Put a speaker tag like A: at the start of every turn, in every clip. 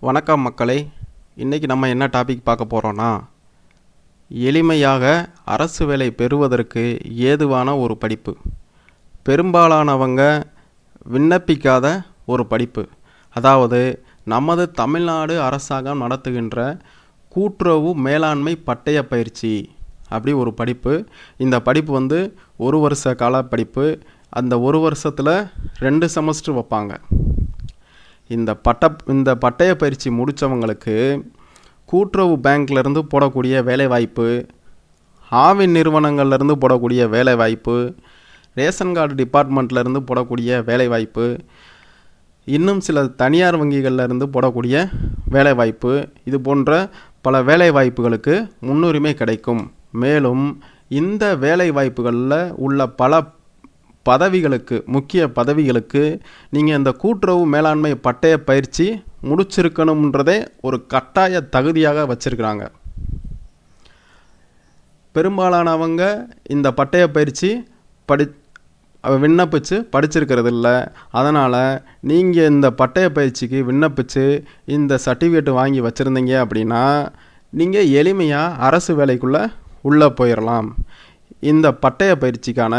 A: வணக்கம் மக்களே. இன்றைக்கி நம்ம என்ன டாபிக் பார்க்க போகிறோன்னா எளிமையாக அரசு வேலை பெறுவதற்கு ஏதுவான ஒரு படிப்பு. பெரும்பாலானவங்க விண்ணப்பிக்காத ஒரு படிப்பு. அதாவது நமது தமிழ்நாடு அரசாங்கம் நடத்துகின்ற கூட்டுறவு மேலாண்மை பட்டய பயிற்சி அப்படி ஒரு படிப்பு. இந்த படிப்பு வந்து ஒரு வருஷ கால படிப்பு. அந்த ஒரு வருஷத்தில் ரெண்டு செமஸ்டர் வைப்பாங்க. இந்த பட்ட இந்த பட்டய பயிற்சி முடித்தவங்களுக்கு கூட்டுறவு பேங்க்லேருந்து போடக்கூடிய வேலைவாய்ப்பு ஆவின் நிறுவனங்கள்லேருந்து போடக்கூடிய வேலைவாய்ப்பு ரேஷன் கார்டு டிபார்ட்மெண்ட்லேருந்து போடக்கூடிய வேலைவாய்ப்பு இன்னும் சில தனியார் வங்கிகள்லருந்து போடக்கூடிய வேலைவாய்ப்பு இது போன்ற பல வேலைவாய்ப்புகளுக்கு முன்னுரிமை கிடைக்கும். மேலும் இந்த வேலைவாய்ப்புகளில் உள்ள பல பதவிகளுக்கு முக்கிய பதவிகளுக்கு நீங்கள் இந்த கூட்டுறவு மேலாண்மை பட்டய பயிற்சி முடிச்சிருக்கணுன்றதே ஒரு கட்டாய தகுதியாக வச்சுருக்குறாங்க. பெரும்பாலானவங்க இந்த பட்டய பயிற்சி படி விண்ணப்பித்து படிச்சிருக்கிறது இல்லை அதனால் நீங்கள் இந்த பட்டய பயிற்சிக்கு விண்ணப்பித்து இந்த சர்டிஃபிகேட் வாங்கி வச்சுருந்தீங்க அப்படின்னா நீங்கள் எளிமையாக அரசு வேலைக்குள்ளே உள்ளே போயிடலாம் இந்த பட்டய பயிற்சிக்கான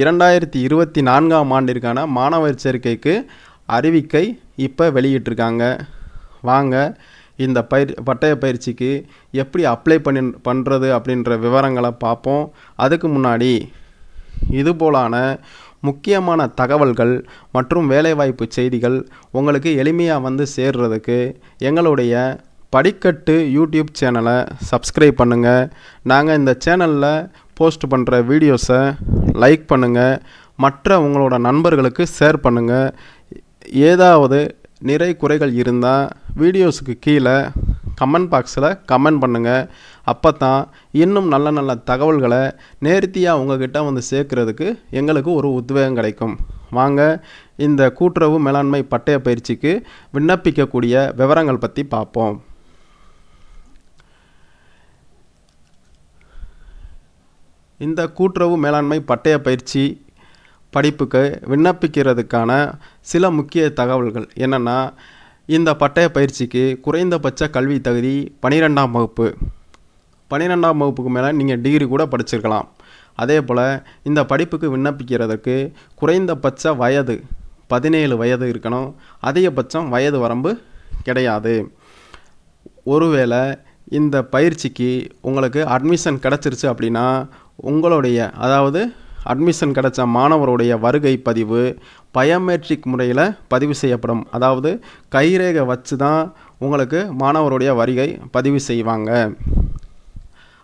A: இரண்டாயிரத்தி இருபத்தி நான்காம் ஆண்டிற்கான மாணவர் சேர்க்கைக்கு அறிவிக்கை இப்போ வெளியிட்டிருக்காங்க. வாங்க இந்த பயிர் பட்டய பயிற்சிக்கு எப்படி அப்ளை பண்ணி பண்ணுறது அப்படின்ற விவரங்களை பார்ப்போம். அதுக்கு முன்னாடி இதுபோலான முக்கியமான தகவல்கள் மற்றும் வேலைவாய்ப்பு செய்திகள் உங்களுக்கு எளிமையாக வந்து சேர்றதுக்கு எங்களுடைய படிக்கட்டு யூடியூப் சேனலை சப்ஸ்கிரைப் பண்ணுங்கள் நாங்கள் இந்த சேனலில் போஸ்ட் பண்ணுற வீடியோஸை லைக் பண்ணுங்கள் மற்ற உங்களோட நண்பர்களுக்கு ஷேர் பண்ணுங்கள் ஏதாவது நிறை குறைகள் இருந்தால் வீடியோஸுக்கு கீழே கமெண்ட் பாக்ஸில் கமெண்ட் பண்ணுங்கள் அப்போ தான் இன்னும் நல்ல நல்ல தகவல்களை நேர்த்தியாக உங்ககிட்ட வந்து சேர்க்குறதுக்கு எங்களுக்கு ஒரு உத்வேகம் கிடைக்கும். வாங்க இந்த கூட்டுறவு மேலாண்மை பட்டய பயிற்சிக்கு விண்ணப்பிக்கக்கூடிய விவரங்கள் பற்றி பார்ப்போம். இந்த கூட்டுறவு மேலாண்மை பட்டய பயிற்சி படிப்புக்கு விண்ணப்பிக்கிறதுக்கான சில முக்கிய தகவல்கள். என்னென்னா இந்த பட்டய பயிற்சிக்கு குறைந்தபட்ச கல்வி தகுதி பன்னிரெண்டாம் வகுப்பு. பன்னிரெண்டாம் வகுப்புக்கு மேலே நீங்கள் டிகிரி கூட படிச்சிருக்கலாம். அதே போல் இந்த படிப்புக்கு விண்ணப்பிக்கிறதுக்கு குறைந்தபட்ச வயது பதினேழு வயது இருக்கணும். அதிகபட்சம் வயது வரம்பு கிடையாது. ஒருவேளை இந்த பயிற்சிக்கு உங்களுக்கு அட்மிஷன் கிடச்சிருச்சு அப்படின்னா உங்களுடைய அதாவது அட்மிஷன் கிடைச்ச மாணவருடைய வருகை பதிவு பயோமெட்ரிக் முறையில் பதிவு செய்யப்படும். அதாவது கைரேகை வச்சு தான் உங்களுக்கு மாணவருடைய வருகை பதிவு செய்வாங்க.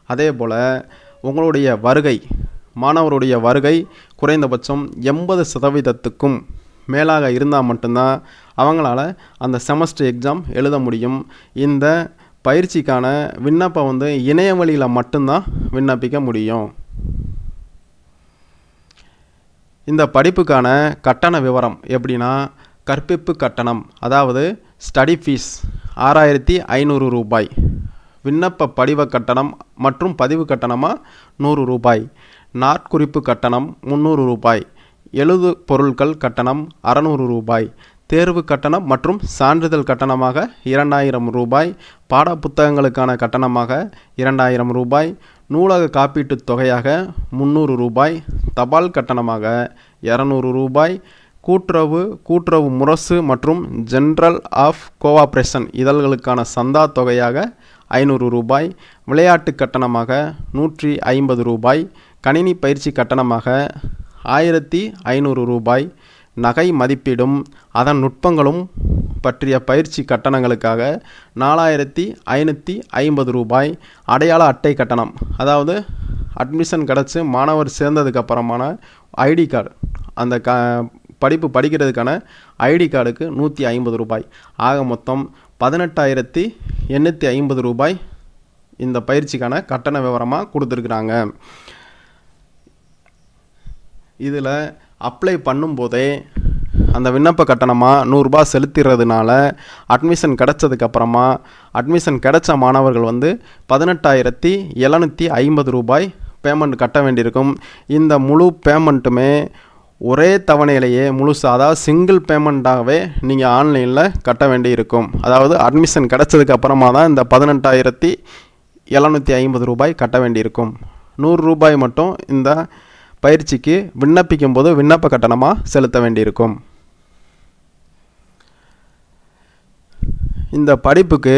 A: அதே போல் உங்களுடைய வருகை மாணவருடைய வருகை குறைந்தபட்சம் எண்பது சதவீதத்துக்கும் மேலாக இருந்தால் மட்டும்தான் அவங்களால அந்த செமஸ்டர் எக்ஸாம் எழுத முடியும். இந்த பயிற்சிக்கான விண்ணப்பம் வந்து இணைய வழியில் மட்டும்தான் விண்ணப்பிக்க முடியும். இந்த படிப்புக்கான கட்டண விவரம் எப்படின்னா கற்பிப்பு கட்டணம் அதாவது ஸ்டடி ஃபீஸ் ஆறாயிரத்தி ஐநூறு ரூபாய் விண்ணப்ப படிவ கட்டணம் மற்றும் பதிவு கட்டணமாக நூறு ரூபாய் நாட்குறிப்பு கட்டணம் முந்நூறு ரூபாய் எழுது பொருட்கள் கட்டணம் அறநூறு ரூபாய் தேர்வு கட்டணம் மற்றும் சான்றிதழ் கட்டணமாக இரண்டாயிரம் ரூபாய் பாட புத்தகங்களுக்கான கட்டணமாக இரண்டாயிரம் ரூபாய் நூலக காப்பீட்டுத் தொகையாக முந்நூறு ரூபாய் தபால் கட்டணமாக இரநூறு ரூபாய் கூட்டுறவு கூட்டுறவு முரசு மற்றும் ஜென்ரல் ஆஃப் கோஆப்ரேஷன் இதழ்களுக்கான சந்தா தொகையாக ஐநூறு ரூபாய் விளையாட்டு கட்டணமாக நூற்றி ஐம்பது ரூபாய் கணினி பயிற்சி கட்டணமாக ஆயிரத்தி ஐநூறு ரூபாய். நகை மதிப்பீடும் அதன் நுட்பங்களும் பற்றிய பயிற்சி கட்டணங்களுக்காக நாலாயிரத்தி ஐநூற்றி ஐம்பது ரூபாய் அடையாள அட்டை கட்டணம். அதாவது அட்மிஷன் கிடச்சி மாணவர் சேர்ந்ததுக்கப்புறமான ஐடி கார்டு. அந்த க படிப்பு படிக்கிறதுக்கான ஐடி கார்டுக்கு நூற்றி ஐம்பது ரூபாய். ஆக மொத்தம் பதினெட்டாயிரத்தி எண்ணூற்றி ஐம்பது ரூபாய் இந்த பயிற்சிக்கான கட்டண விவரமாக கொடுத்துருக்குறாங்க. இதில் அப்ளை பண்ணும்போதே அந்த விண்ணப்ப கட்டணமாக நூறுரூபா செலுத்திடுறதுனால அட்மிஷன் கிடச்சதுக்கப்புறமா அட்மிஷன் கிடைச்ச மாணவர்கள் வந்து பதினெட்டாயிரத்தி எழுநூற்றி ஐம்பது ரூபாய் பேமெண்ட் கட்ட வேண்டியிருக்கும். இந்த முழு பேமெண்ட்டுமே ஒரே தவணையிலேயே முழுசு அதாவது சிங்கிள் பேமெண்ட்டாகவே நீங்கள் ஆன்லைனில் கட்ட வேண்டி இருக்கும் அதாவது அட்மிஷன் கிடச்சதுக்கு அப்புறமா தான் இந்த பதினெட்டாயிரத்தி எழுநூற்றி ஐம்பது ரூபாய் கட்ட வேண்டியிருக்கும். நூறு ரூபாய் மட்டும் இந்த பயிற்சிக்கு விண்ணப்பிக்கும் போது விண்ணப்ப கட்டணமாக செலுத்த வேண்டியிருக்கும். இந்த படிப்புக்கு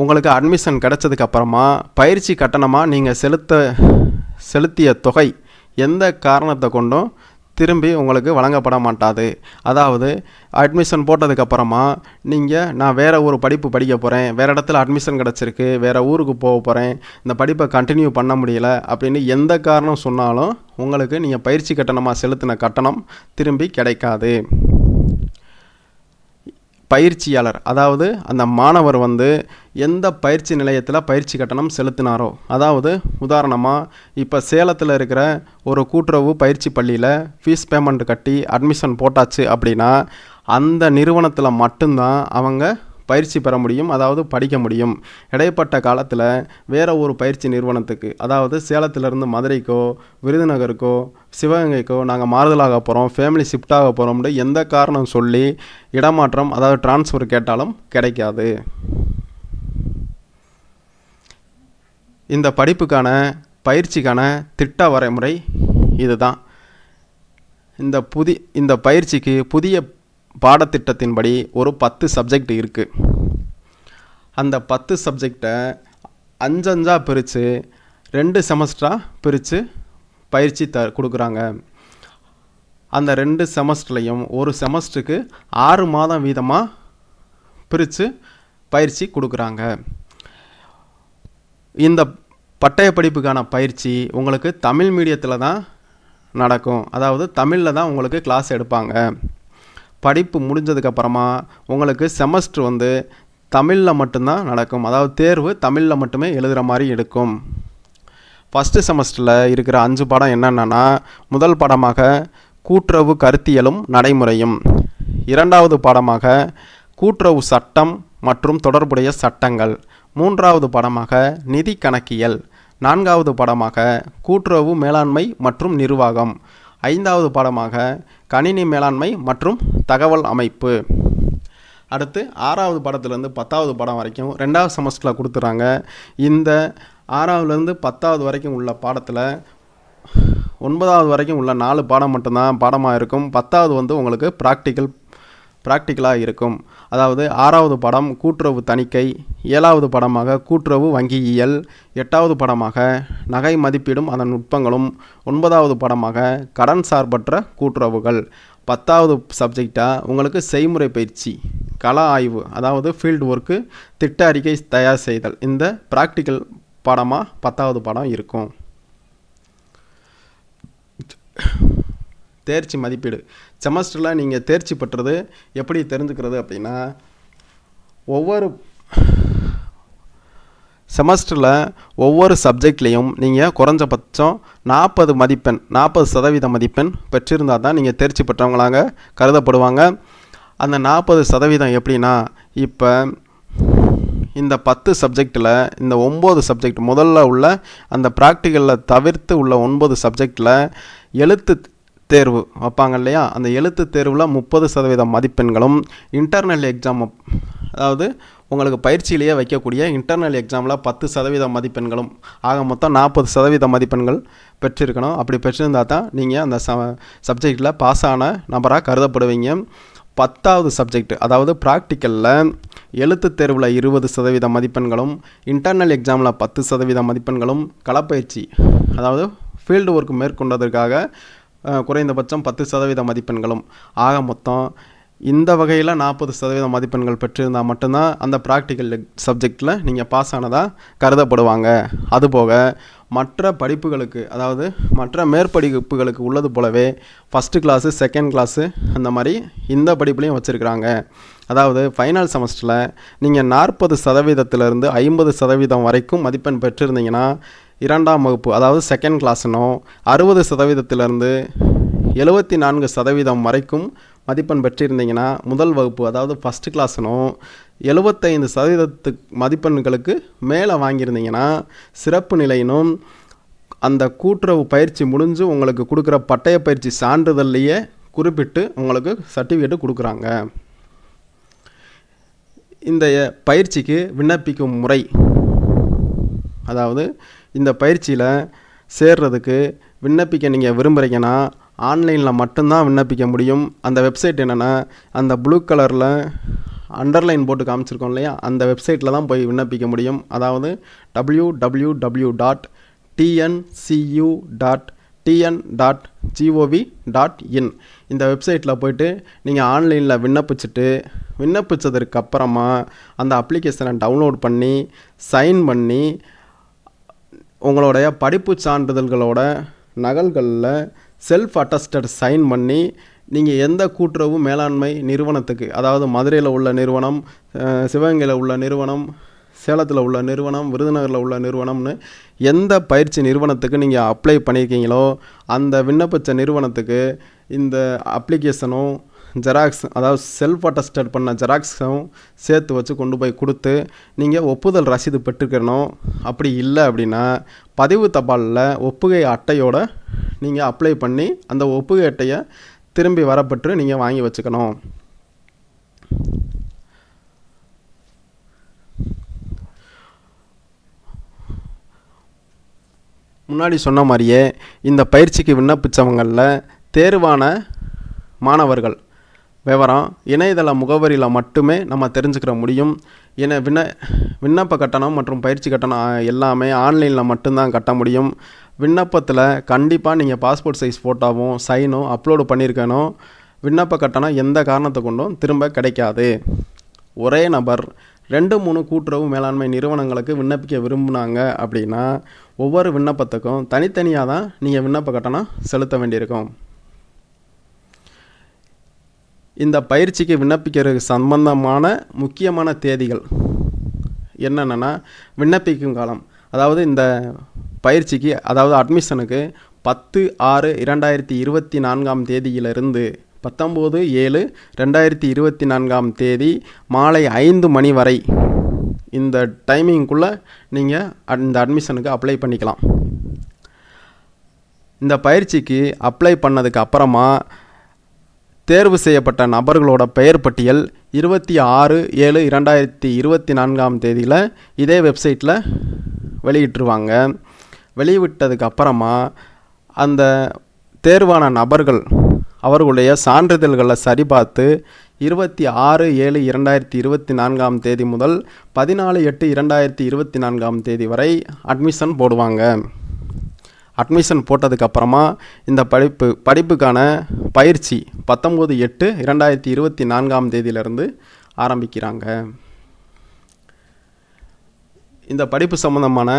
A: உங்களுக்கு அட்மிஷன் கிடச்சதுக்கப்புறமா பயிற்சி கட்டணமாக நீங்கள் செலுத்த செலுத்திய தொகை எந்த காரணத்தை கொண்டும் திரும்பி உங்களுக்கு வழங்கப்பட மாட்டாது அதாவது அட்மிஷன் போட்டதுக்கப்புறமா நீங்கள் நான் வேறு ஒரு படிப்பு படிக்க போகிறேன் வேறு இடத்துல அட்மிஷன் கிடச்சிருக்கு வேறு ஊருக்கு போக போகிறேன் இந்த படிப்பை கண்டினியூ பண்ண முடியல அப்படின்னு எந்த காரணம் சொன்னாலும் உங்களுக்கு நீங்கள் பயிற்சி கட்டணமாக செலுத்தின கட்டணம் திரும்பி கிடைக்காது. பயிற்சியாளர் அதாவது அந்த மாணவர் வந்து எந்த பயிற்சி நிலையத்தில் பயிற்சி கட்டணம் செலுத்தினாரோ அதாவது உதாரணமாக இப்போ சேலத்தில் இருக்கிற ஒரு கூட்டுறவு பயிற்சி பள்ளியில் ஃபீஸ் பேமெண்ட் கட்டி அட்மிஷன் போட்டாச்சு அப்படின்னா அந்த நிறுவனத்தில் மட்டும்தான் அவங்க பயிற்சி பெற முடியும் அதாவது படிக்க முடியும். இடைப்பட்ட காலத்தில் வேறு ஒரு பயிற்சி நிறுவனத்துக்கு அதாவது சேலத்திலேருந்து மதுரைக்கோ விருதுநகருக்கோ சிவகங்கைக்கோ நாங்கள் மாறுதலாக போகிறோம் ஃபேமிலி ஷிஃப்ட் ஆக போகிறோம்னு எந்த காரணம் சொல்லி இடமாற்றம் அதாவது டிரான்ஸ்ஃபர் கேட்டாலும் கிடைக்காது. இந்த படிப்புக்கான பயிற்சிக்கான திட்ட வரைமுறை இதுதான். இந்த புதி இந்த பயிற்சிக்கு புதிய பாடத்திட்டத்தின்படி ஒரு பத்து சப்ஜெக்ட் இருக்குது அந்த பத்து சப்ஜெக்டை அஞ்சஞ்சா பிரித்து ரெண்டு செமஸ்டராக பிரித்து பயிற்சி த கொடுக்குறாங்க. அந்த ரெண்டு செமஸ்டர்லையும் ஒரு செமஸ்டருக்கு ஆறு மாதம் வீதமாக பிரித்து பயிற்சி கொடுக்குறாங்க. இந்த பட்டய படிப்புக்கான பயிற்சி உங்களுக்கு தமிழ் மீடியத்தில் தான் நடக்கும். அதாவது தமிழில் தான் உங்களுக்கு கிளாஸ் எடுப்பாங்க. படிப்பு முடிஞ்சதுக்கப்புறமா உங்களுக்கு செமஸ்டர் வந்து தமிழில் மட்டும்தான் நடக்கும். அதாவது தேர்வு தமிழில் மட்டுமே எழுதுகிற மாதிரி எடுக்கும். ஃபஸ்ட்டு செமஸ்டரில் இருக்கிற அஞ்சு பாடம் என்னென்னா முதல் பாடமாக கூட்டுறவு கருத்தியலும் நடைமுறையும். இரண்டாவது பாடமாக கூட்டுறவு சட்டம் மற்றும் தொடர்புடைய சட்டங்கள். மூன்றாவது பாடமாக நிதி கணக்கியல். நான்காவது பாடமாக கூட்டுறவு மேலாண்மை மற்றும் நிர்வாகம். ஐந்தாவது பாடமாக கணினி மேலாண்மை மற்றும் தகவல் அமைப்பு. அடுத்து ஆறாவது பாடத்துலேருந்து பத்தாவது பாடம் வரைக்கும் ரெண்டாவது செமஸ்டரில் கொடுத்துறாங்க. இந்த ஆறாவதுலேருந்து பத்தாவது வரைக்கும் உள்ள பாடத்தில் ஒன்பதாவது வரைக்கும் உள்ள நாலு பாடம் மட்டும்தான் பாடமாக இருக்கும். பத்தாவது வந்து உங்களுக்கு ப்ராக்டிக்கல் ப்ராக்டிக்கலாக இருக்கும். அதாவது ஆறாவது படம் கூட்டுறவு தணிக்கை ஏழாவது படமாக கூட்டுறவு வங்கியியல் எட்டாவது படமாக நகை மதிப்பீடும் அதன் நுட்பங்களும் ஒன்பதாவது படமாக கடன் சார்பற்ற கூட்டுறவுகள். பத்தாவது சப்ஜெக்டாக உங்களுக்கு செய்முறை பயிற்சி கள ஆய்வு அதாவது ஃபீல்டு ஒர்க்கு திட்ட அறிக்கை தயார் செய்தல். இந்த ப்ராக்டிக்கல் பாடமாக பத்தாவது படம் இருக்கும். தேர்ச்சி மதிப்பீடு. செமஸ்டரில் நீங்கள் தேர்ச்சி பெற்றது எப்படி தெரிஞ்சுக்கிறது அப்படின்னா ஒவ்வொரு செமஸ்டரில் ஒவ்வொரு சப்ஜெக்ட்லேயும் நீங்கள் குறைஞ்சபட்சம் நாற்பது மதிப்பெண் நாற்பது சதவீத மதிப்பெண் பெற்றிருந்தால் தான் நீங்கள் தேர்ச்சி பெற்றவங்களாக கருதப்படுவாங்க. அந்த நாற்பது சதவீதம் எப்படின்னா இப்போ இந்த பத்து சப்ஜெக்டில் இந்த ஒம்பது சப்ஜெக்ட் முதல்ல உள்ள அந்த ப்ராக்டிக்கலில் தவிர்த்து உள்ள ஒன்பது சப்ஜெக்டில் எழுத்து தேர்வு வைப்பாங்க இல்லையா? அந்த எழுத்து தேர்வில் முப்பது சதவீத மதிப்பெண்களும் இன்டர்னல் எக்ஸாம் அதாவது உங்களுக்கு பயிற்சியிலேயே வைக்கக்கூடிய இன்டர்னல் எக்ஸாமில் பத்து சதவீத மதிப்பெண்களும் ஆக மொத்தம் நாற்பது சதவீத மதிப்பெண்கள் பெற்றிருக்கணும். அப்படி பெற்றிருந்தால் தான் நீங்கள் அந்த ச சப்ஜெக்டில் பாஸ் ஆன நபராக கருதப்படுவீங்க. பத்தாவது சப்ஜெக்ட் அதாவது ப்ராக்டிக்கலில் எழுத்து தேர்வில் இருபது சதவீத மதிப்பெண்களும் இன்டர்னல் எக்ஸாமில் பத்து சதவீத மதிப்பெண்களும் களப்பயிற்சி அதாவது ஃபீல்டு ஒர்க் மேற்கொண்டதற்காக குறைந்தபட்சம் பத்து சதவீத மதிப்பெண்களும். ஆக மொத்தம் இந்த வகையில் நாற்பது சதவீத மதிப்பெண்கள் பெற்றிருந்தால் மட்டும்தான் அந்த ப்ராக்டிக்கல் சப்ஜெக்டில் நீங்கள் பாஸ் ஆனதாக கருதப்படுவாங்க. அதுபோக மற்ற படிப்புகளுக்கு அதாவது மற்ற மேற்படிப்புகளுக்கு உள்ளது போலவே ஃபஸ்ட்டு கிளாஸு செகண்ட் கிளாஸு அந்த மாதிரி இந்த படிப்புலையும் வச்சுருக்குறாங்க. அதாவது ஃபைனல் செமஸ்டரில் நீங்கள் நாற்பது சதவீதத்திலிருந்து ஐம்பது சதவீதம் வரைக்கும் மதிப்பெண் பெற்றிருந்தீங்கன்னா இரண்டாம் வகுப்பு அதாவது செகண்ட் கிளாஸ்னோ அறுபது சதவீதத்திலிருந்து எழுபத்தி நான்கு சதவீதம் வரைக்கும் மதிப்பெண் பெற்றிருந்தீங்கன்னா முதல் வகுப்பு அதாவது ஃபஸ்ட்டு கிளாஸ்னும் எழுபத்தைந்து சதவீதத்து மதிப்பெண்களுக்கு மேலே வாங்கியிருந்தீங்கன்னா சிறப்பு நிலையினும் அந்த கூட்டுறவு பயிற்சி முடிஞ்சு உங்களுக்கு கொடுக்குற பட்டய பயிற்சி சான்றிதழ்லையே குறிப்பிட்டு உங்களுக்கு சர்டிஃபிகேட்டு கொடுக்குறாங்க. இந்த பயிற்சிக்கு விண்ணப்பிக்கும் முறை அதாவது இந்த பயிற்சியில் சேர்றதுக்கு விண்ணப்பிக்க நீங்கள் விரும்புகிறீங்கன்னா ஆன்லைனில் மட்டும்தான் விண்ணப்பிக்க முடியும். அந்த வெப்சைட் என்னென்னா அந்த ப்ளூ கலரில் அண்டர்லைன் போட்டு காமிச்சிருக்கோம் இல்லையா? அந்த வெப்சைட்டில் தான் போய் விண்ணப்பிக்க முடியும். அதாவது W W W dot TNCU dot TN dot gov dot in இந்த வெப்சைட்டில் போயிட்டு நீங்கள் ஆன்லைனில் விண்ணப்பிச்சுட்டு விண்ணப்பிச்சதற்கு அப்புறமா அந்த அப்ளிகேஷனை டவுன்லோட் பண்ணி சைன் பண்ணி உங்களுடைய படிப்பு சான்றிதழ்களோட நகல்களில் செல்ஃப் அட்டஸ்டட் சைன் பண்ணி நீங்கள் எந்த கூட்டுறவு மேலாண்மை நிறுவனத்துக்கு அதாவது மதுரையில் உள்ள நிறுவனம் சிவகங்கையில் உள்ள நிறுவனம் சேலத்தில் உள்ள நிறுவனம் விருதுநகரில் உள்ள நிறுவனம்னு எந்த பயிற்சி நிறுவனத்துக்கு நீங்கள் அப்ளை பண்ணியிருக்கீங்களோ அந்த விண்ணப்பித்த நிறுவனத்துக்கு இந்த அப்ளிகேஷனும் ஜெராக்ஸ் அதாவது செல்ஃப் அட்டஸ்டட் பண்ண ஜெராக்ஸும் சேர்த்து வச்சு கொண்டு போய் கொடுத்து நீங்கள் ஒப்புதல் ரசீது பெற்றுக்கணும். அப்படி இல்லை அப்படின்னா பதிவு தபாலில் ஒப்புகை அட்டையோட நீங்கள் அப்ளை பண்ணி அந்த ஒப்புகை அட்டையை திரும்பி வரப்பட்டு நீங்கள் வாங்கி வச்சுக்கணும். முன்னாடி சொன்ன மாதிரியே இந்த பயிற்சிக்கு விண்ணப்பித்தவங்களில் தேர்வான மாணவர்கள் விவரம் இணையதள முகவரியில் மட்டுமே நம்ம தெரிஞ்சுக்கிற முடியும். என விண்ண விண்ணப்ப கட்டணம் மற்றும் பயிற்சி கட்டணம் எல்லாமே ஆன்லைனில் மட்டும்தான் கட்ட முடியும். விண்ணப்பத்தில் கண்டிப்பாக நீங்கள் பாஸ்போர்ட் சைஸ் ஃபோட்டோவும் சைனும் அப்லோடு பண்ணியிருக்கணும் விண்ணப்ப கட்டணம் எந்த காரணத்தை கொண்டும் திரும்ப கிடைக்காது. ஒரே நபர் ரெண்டு மூணு கூட்டுறவு மேலாண்மை நிறுவனங்களுக்கு விண்ணப்பிக்க விரும்புனாங்க அப்படின்னா ஒவ்வொரு விண்ணப்பத்துக்கும் தனித்தனியாக தான் நீங்கள் விண்ணப்ப கட்டணம் செலுத்த வேண்டியிருக்கும். இந்த பயிற்சிக்கு விண்ணப்பிக்கிறதுக்கு சம்பந்தமான முக்கியமான தேதிகள் என்னென்னா விண்ணப்பிக்கும் காலம். அதாவது இந்த பயிற்சிக்கு அதாவது அட்மிஷனுக்கு பத்து ஆறு இரண்டாயிரத்தி இருபத்தி நான்காம் தேதியிலிருந்து பத்தொம்போது ஏழு ரெண்டாயிரத்தி இருபத்தி நான்காம் தேதி மாலை ஐந்து மணி வரை இந்த டைமிங்குள்ளே நீங்கள் இந்த அட்மிஷனுக்கு அப்ளை பண்ணிக்கலாம். இந்த பயிற்சிக்கு அப்ளை பண்ணதுக்கு அப்புறமா தேர்வு செய்யப்பட்ட நபர்களோட பெயர் பட்டியல் இருபத்தி ஆறு ஏழு இரண்டாயிரத்தி இருபத்தி நான்காம் தேதியில் இதே வெப்சைட்டில் வெளியிட்டுருவாங்க. வெளியிட்டதுக்கு அப்புறமா அந்த தேர்வான நபர்கள் அவர்களுடைய சான்றிதழ்களை சரிபார்த்து இருபத்தி ஆறு ஏழு இரண்டாயிரத்தி இருபத்தி நான்காம் தேதி முதல் பதினாலு எட்டு இரண்டாயிரத்தி இருபத்தி நான்காம் தேதி வரை அட்மிஷன் போடுவாங்க. அட்மிஷன் போட்டதுக்கப்புறமா இந்த படிப்பு படிப்புக்கான பயிற்சி பத்தொம்போது எட்டு இரண்டாயிரத்தி இருபத்தி நான்காம் தேதியிலிருந்து ஆரம்பிக்கிறாங்க. இந்த படிப்பு சம்மந்தமான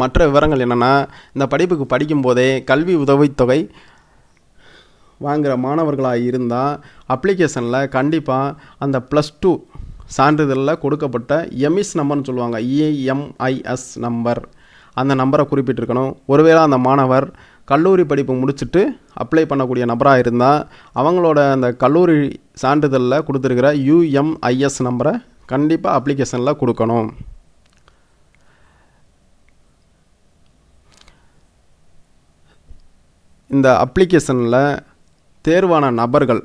A: மற்ற விவரங்கள் என்னென்னா இந்த படிப்புக்கு படிக்கும்போதே கல்வி உதவித்தொகை வாங்குகிற மாணவர்களாக இருந்தால் அப்ளிகேஷனில் கண்டிப்பாக அந்த ப்ளஸ் டூ சான்றிதழில் கொடுக்கப்பட்ட எம்இஸ் நம்பர்னு சொல்லுவாங்க இஎம்ஐஎஸ் நம்பர் அந்த நம்பரை குறிப்பிட்டிருக்கணும். ஒருவேளை அந்த மாணவர் கல்லூரி படிப்பு முடிச்சுட்டு அப்ளை பண்ணக்கூடிய நபராக இருந்தால் அவங்களோட அந்த கல்லூரி சான்றிதழில் கொடுத்துருக்கிற யுஎம்ஐஎஸ் நம்பரை கண்டிப்பாக அப்ளிகேஷனில் கொடுக்கணும். இந்த அப்ளிகேஷனில் தேர்வான நபர்கள்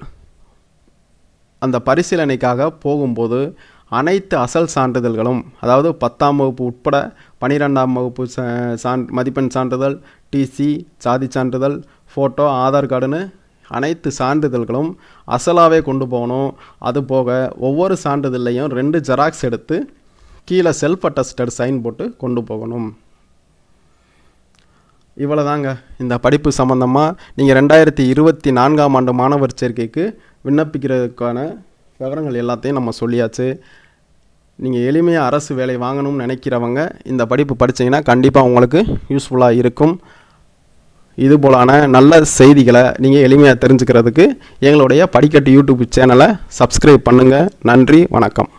A: அந்த பரிசீலனைக்காக போகும்போது அனைத்து அசல் சான்றிதழ்களும் அதாவது பத்தாம் வகுப்பு உட்பட பன்னிரெண்டாம் வகுப்பு சான் மதிப்பெண் சான்றிதழ் டிசி சாதி சான்றிதழ் ஃபோட்டோ ஆதார் கார்டுன்னு அனைத்து சான்றிதழ்களும் அசலாகவே கொண்டு போகணும். அது போக ஒவ்வொரு சான்றிதழ்லையும் ரெண்டு ஜெராக்ஸ் எடுத்து கீழே செல்ஃப் அட்டஸ்டட் சைன் போட்டு கொண்டு போகணும். இவ்வளோதாங்க இந்த படிப்பு சம்மந்தமாக நீங்கள் ரெண்டாயிரத்தி இருபத்தி நான்காம் ஆண்டு மாணவர் சேர்க்கைக்கு விண்ணப்பிக்கிறதுக்கான விவரங்கள் எல்லாத்தையும் நம்ம சொல்லியாச்சு. நீங்கள் எளிமையாக அரசு வேலை வாங்கணும்னு நினைக்கிறவங்க இந்த படிப்பு படிச்சீங்கன்னா கண்டிப்பாக உங்களுக்கு யூஸ்ஃபுல்லாக இருக்கும். இது போலான நல்ல செய்திகளை நீங்கள் எளிமையாக தெரிஞ்சுக்கிறதுக்கு எங்களுடைய படிக்கட்டு யூடியூப் சேனலை சப்ஸ்கிரைப் பண்ணுங்கள் நன்றி வணக்கம்.